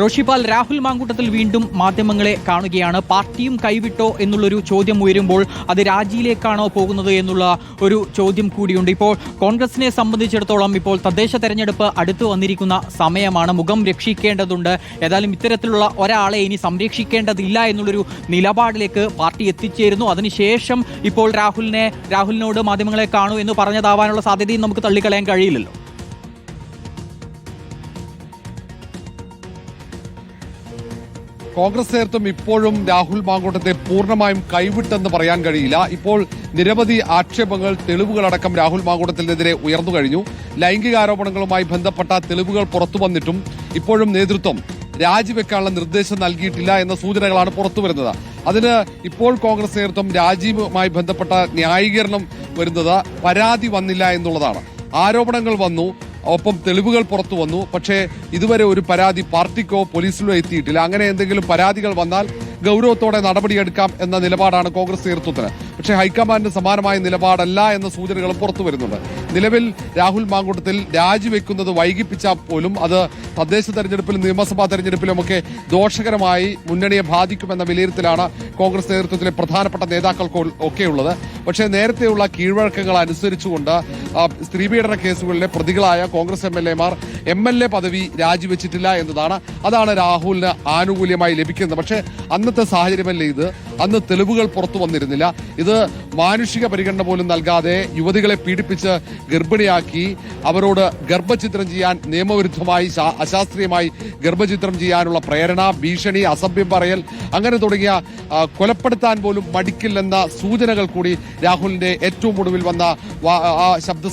റോഷിപാൽ രാഹുൽ മാങ്കൂട്ടത്തിൽ വീണ്ടും മാധ്യമങ്ങളെ കാണുകയാണ്. പാർട്ടിയും കൈവിട്ടോ എന്നുള്ളൊരു ചോദ്യം ഉയരുമ്പോൾ അത് രാജിയിലേക്കാണോ പോകുന്നത് എന്നുള്ള ഒരു ചോദ്യം കൂടിയുണ്ട്. ഇപ്പോൾ കോൺഗ്രസിനെ സംബന്ധിച്ചിടത്തോളം ഇപ്പോൾ തദ്ദേശ തെരഞ്ഞെടുപ്പ് അടുത്തു വന്നിരിക്കുന്ന സമയമാണ്. മുഖം രക്ഷിക്കേണ്ടതുണ്ട്. ഏതായാലും ഇത്തരത്തിലുള്ള ഒരാളെ ഇനി സംരക്ഷിക്കേണ്ടതില്ല എന്നുള്ളൊരു നിലപാടിലേക്ക് പാർട്ടി എത്തിച്ചേരുന്നു. അതിനുശേഷം ഇപ്പോൾ രാഹുലിനെ രാഹുലിനോട് മാധ്യമങ്ങളെ കാണൂ എന്ന് പറഞ്ഞതാവാനുള്ള സാധ്യതയും നമുക്ക് തള്ളിക്കളയാൻ കഴിയില്ലല്ലോ. കോൺഗ്രസ് നേതൃത്വം ഇപ്പോഴും രാഹുൽ മാങ്കൂട്ടത്തെ പൂർണമായും കൈവിട്ടെന്ന് പറയാൻ കഴിയില്ല. ഇപ്പോൾ നിരവധി ആക്ഷേപങ്ങൾ തെളിവുകളടക്കം രാഹുൽ മാങ്കൂട്ടത്തിനെതിരെ ഉയർന്നു കഴിഞ്ഞു. ലൈംഗികാരോപണങ്ങളുമായി ബന്ധപ്പെട്ട തെളിവുകൾ പുറത്തു വന്നിട്ടും ഇപ്പോഴും നേതൃത്വം രാജിവെക്കാനുള്ള നിർദ്ദേശം നൽകിയിട്ടില്ല എന്ന സൂചനകളാണ് പുറത്തു വരുന്നത്. അതിന് ഇപ്പോൾ കോൺഗ്രസ് നേതൃത്വം രാജീവുമായി ബന്ധപ്പെട്ട ന്യായീകരണം വരുന്നത് പരാതി വന്നില്ല എന്നുള്ളതാണ്. ആരോപണങ്ങൾ വന്നു ഒപ്പം തെളിവുകൾ പുറത്തു വന്നു. പക്ഷേ ഇതുവരെ ഒരു പരാതി പാർട്ടിക്കോ പോലീസിലോ എത്തിയിട്ടില്ല. അങ്ങനെ എന്തെങ്കിലും പരാതികൾ വന്നാൽ ഗൗരവത്തോടെ നടപടിയെടുക്കാം എന്ന നിലപാടാണ് കോൺഗ്രസ് നേതൃത്വത്തിന്. പക്ഷേ ഹൈക്കമാൻഡിന് സമാനമായ നിലപാടല്ല എന്ന സൂചനകളും പുറത്തു വരുന്നുണ്ട്. നിലവിൽ രാഹുൽ മാങ്കൂട്ടത്തിൽ രാജിവെക്കുന്നത് വൈകിപ്പിച്ചാൽ പോലും അത് തദ്ദേശ തെരഞ്ഞെടുപ്പിലും നിയമസഭാ തെരഞ്ഞെടുപ്പിലുമൊക്കെ ദോഷകരമായി മുന്നണിയെ ബാധിക്കുമെന്ന വിലയിരുത്തലാണ് കോൺഗ്രസ് നേതൃത്വത്തിലെ പ്രധാനപ്പെട്ട നേതാക്കൾക്ക് ഒക്കെയുള്ളത്. പക്ഷേ നേരത്തെയുള്ള കീഴ്വഴക്കങ്ങൾ അനുസരിച്ചുകൊണ്ട് സ്ത്രീപീഡന കേസുകളിലെ പ്രതികളായ Congress M L M L A പദവി രാജിവെച്ചിട്ടില്ല എന്നതാണ്. അതാണ് രാഹുലിന് ആനുകൂല്യമായി ലഭിക്കുന്നത്. പക്ഷേ അന്നത്തെ സാഹചര്യമല്ല ഇത്? അന്ന് തെളിവുകൾ പുറത്തു വന്നിരുന്നില്ല. ഇത് മാനുഷിക പരിഗണന പോലും നൽകാതെ യുവതികളെ പീഡിപ്പിച്ച് ഗർഭിണിയാക്കി അവരോട് ഗർഭചിത്രം ചെയ്യാൻ നിയമവിരുദ്ധമായി അശാസ്ത്രീയമായി ഗർഭചിത്രം ചെയ്യാനുള്ള പ്രേരണ ഭീഷണി അസഭ്യം പറയൽ അങ്ങനെ തുടങ്ങിയ കൊലപ്പെടുത്താൻ പോലും മടിക്കില്ലെന്ന സൂചനകൾ കൂടി രാഹുലിന്റെ ഏറ്റവും ഒടുവിൽ വന്ന ആ ശബ്ദ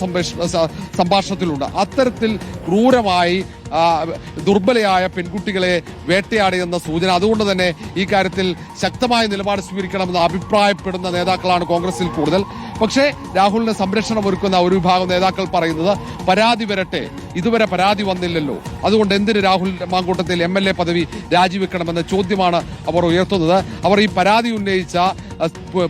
സംഭാഷണത്തിലുണ്ട്. അത്തരത്തിൽ ക്രൂരമായി ദുർബലയായ പെൺകുട്ടികളെ വേട്ടയാടിയെന്ന സൂചന. അതുകൊണ്ട് തന്നെ ഈ കാര്യത്തിൽ ശക്തമായ നിലപാട് സ്വീകരിക്കണമെന്ന് അഭിപ്രായപ്പെടുന്ന നേതാക്കളാണ് കോൺഗ്രസിൽ കൂടുതൽ. പക്ഷേ രാഹുലിന് സംരക്ഷണം ഒരുക്കുന്ന ഒരു വിഭാഗം നേതാക്കൾ പറയുന്നത് പരാതി വരട്ടെ ഇതുവരെ പരാതി വന്നില്ലല്ലോ. അതുകൊണ്ട് എന്തിന് Rahul Mankoottathil M L A പദവി രാജിവെക്കണമെന്ന ചോദ്യമാണ് അവർ ഉയർത്തുന്നത്. അവർ ഈ പരാതി ഉന്നയിച്ച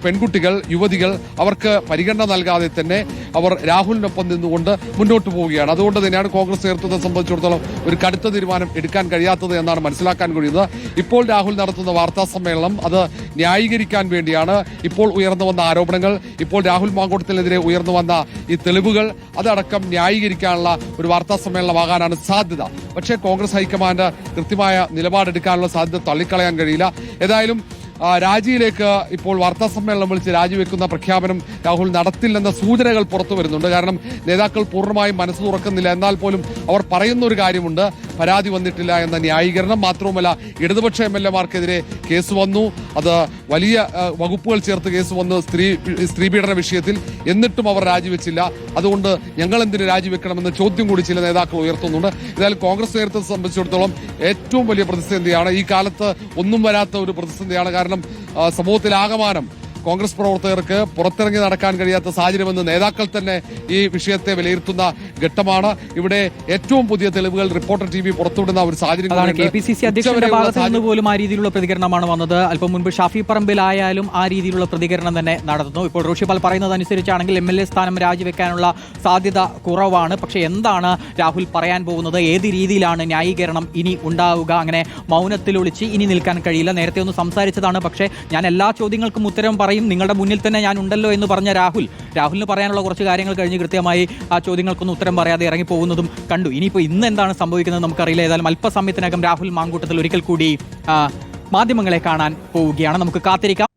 പെൺകുട്ടികൾ യുവതികൾ അവർക്ക് പരിഗണന നൽകാതെ തന്നെ അവർ രാഹുലിനൊപ്പം നിന്നുകൊണ്ട് മുന്നോട്ട് പോവുകയാണ്. അതുകൊണ്ട് തന്നെയാണ് കോൺഗ്രസ് നേതൃത്വത്തെ സംബന്ധിച്ചിടത്തോളം ഒരു കടുത്ത തീരുമാനം എടുക്കാൻ കഴിയാത്തത് എന്നാണ് മനസ്സിലാക്കാൻ കഴിയുന്നത്. ഇപ്പോൾ രാഹുൽ നടത്തുന്ന വാർത്താ സമ്മേളനം അത് ന്യായീകരിക്കാൻ വേണ്ടിയാണ്. ഇപ്പോൾ ഉയർന്നു വന്ന ആരോപണങ്ങൾ ഇപ്പോൾ രാഹുൽ മാങ്കോട്ടത്തിനെതിരെ ഉയർന്നു വന്ന ഈ തെളിവുകൾ അതടക്കം ന്യായീകരിക്കാനുള്ള ഒരു വാർത്താ സമ്മേളനമാകാനാണ് സാധ്യത. പക്ഷേ കോൺഗ്രസ് ഹൈക്കമാൻഡ് കൃത്യമായ നിലപാടെടുക്കാനുള്ള സാധ്യത തള്ളിക്കളയാൻ കഴിയില്ല. ഏതായാലും രാജിയിലേക്ക് ഇപ്പോൾ വാർത്താ സമ്മേളനം വിളിച്ച് രാജിവെക്കുന്ന പ്രഖ്യാപനം രാഹുൽ നടത്തില്ലെന്ന സൂചനകൾ പുറത്തു വരുന്നുണ്ട്. കാരണം നേതാക്കൾ പൂർണമായും മനസ്സ് തുറക്കുന്നില്ല. എന്നാൽ പോലും അവർ പറയുന്ന ഒരു കാര്യമുണ്ട്. പരാതി വന്നിട്ടില്ല എന്ന ന്യായീകരണം മാത്രവുമല്ല ഇടതുപക്ഷ എം എൽ എമാർക്കെതിരെ കേസ് വന്നു. അത് വലിയ വകുപ്പുകൾ ചേർത്ത് കേസ് വന്നു സ്ത്രീ സ്ത്രീപീഡന വിഷയത്തിൽ എന്നിട്ടും അവർ രാജിവെച്ചില്ല. അതുകൊണ്ട് ഞങ്ങൾ എന്തിന് രാജിവെക്കണമെന്ന് ചോദ്യം കൂടി ചില നേതാക്കൾ ഉയർത്തുന്നുണ്ട്. ഏതായാലും കോൺഗ്രസ് നേതൃത്വത്തെ സംബന്ധിച്ചിടത്തോളം ഏറ്റവും വലിയ പ്രതിസന്ധിയാണ്. ഈ കാലത്ത് ഒന്നും വരാത്ത ഒരു പ്രതിസന്ധിയാണ്. കാരണം സമൂഹത്തിലാകമാനം കോൺഗ്രസ് പ്രവർത്തകർക്ക് പുറത്തിറങ്ങി നടക്കാൻ കഴിയാത്ത സാഹചര്യമെന്ന് നേതാക്കൾ തന്നെ ഈ വിഷയത്തെ വിലയിരുത്തുന്ന ഘട്ടമാണ്. ഇവിടെ ഏറ്റവും പുതിയ തെളിവുകൾ റിപ്പോർട്ടർ ടി വി പുറത്തുവിടുന്ന ഒരു സാഹചര്യം കെ. പി സി സി അധ്യക്ഷന്റെ ഭാഗത്ത് നിന്ന് പോലും ആ രീതിയിലുള്ള പ്രതികരണമാണ് വന്നത്. അല്പം മുൻപ് ഷാഫി പറമ്പിലായാലും ആ രീതിയിലുള്ള പ്രതികരണം തന്നെ നടത്തുന്നു. ഇപ്പോൾ റോഷിപാൽ പറയുന്നത് അനുസരിച്ചാണെങ്കിൽ എം എൽ എ സ്ഥാനം രാജിവെക്കാനുള്ള സാധ്യത കുറവാണ്. പക്ഷേ എന്താണ് രാഹുൽ പറയാൻ പോകുന്നത്? ഏത് രീതിയിലാണ് ന്യായീകരണം ഇനി ഉണ്ടാവുക? അങ്ങനെ മൗനത്തിൽ ഒളിച്ച് ഇനി നിൽക്കാൻ കഴിയില്ല. നേരത്തെ ഒന്ന് സംസാരിച്ചതാണ്. പക്ഷേ ഞാൻ എല്ലാ ചോദ്യങ്ങൾക്കും ഉത്തരം പറയും. നിങ്ങളുടെ മുന്നിൽ തന്നെ ഞാൻ ഉണ്ടല്ലോ എന്ന് പറഞ്ഞ രാഹുൽ. രാഹുലിന് പറയാനുള്ള കുറച്ച് കാര്യങ്ങൾ കഴിഞ്ഞ് കൃത്യമായി ആ ചോദ്യങ്ങൾക്കൊന്നും ഉത്തരം പറയാതെ ഇറങ്ങി പോകുന്നതും കണ്ടു. ഇനിയിപ്പോൾ ഇന്ന് എന്താണ് സംഭവിക്കുന്നത് നമുക്കറിയില്ല. ഏതായാലും അല്പസമയത്തിനകം രാഹുൽ മാങ്കൂട്ടത്തിൽ ഒരിക്കൽ കൂടി മാധ്യമങ്ങളെ കാണാൻ പോവുകയാണ്. നമുക്ക് കാത്തിരിക്കാം.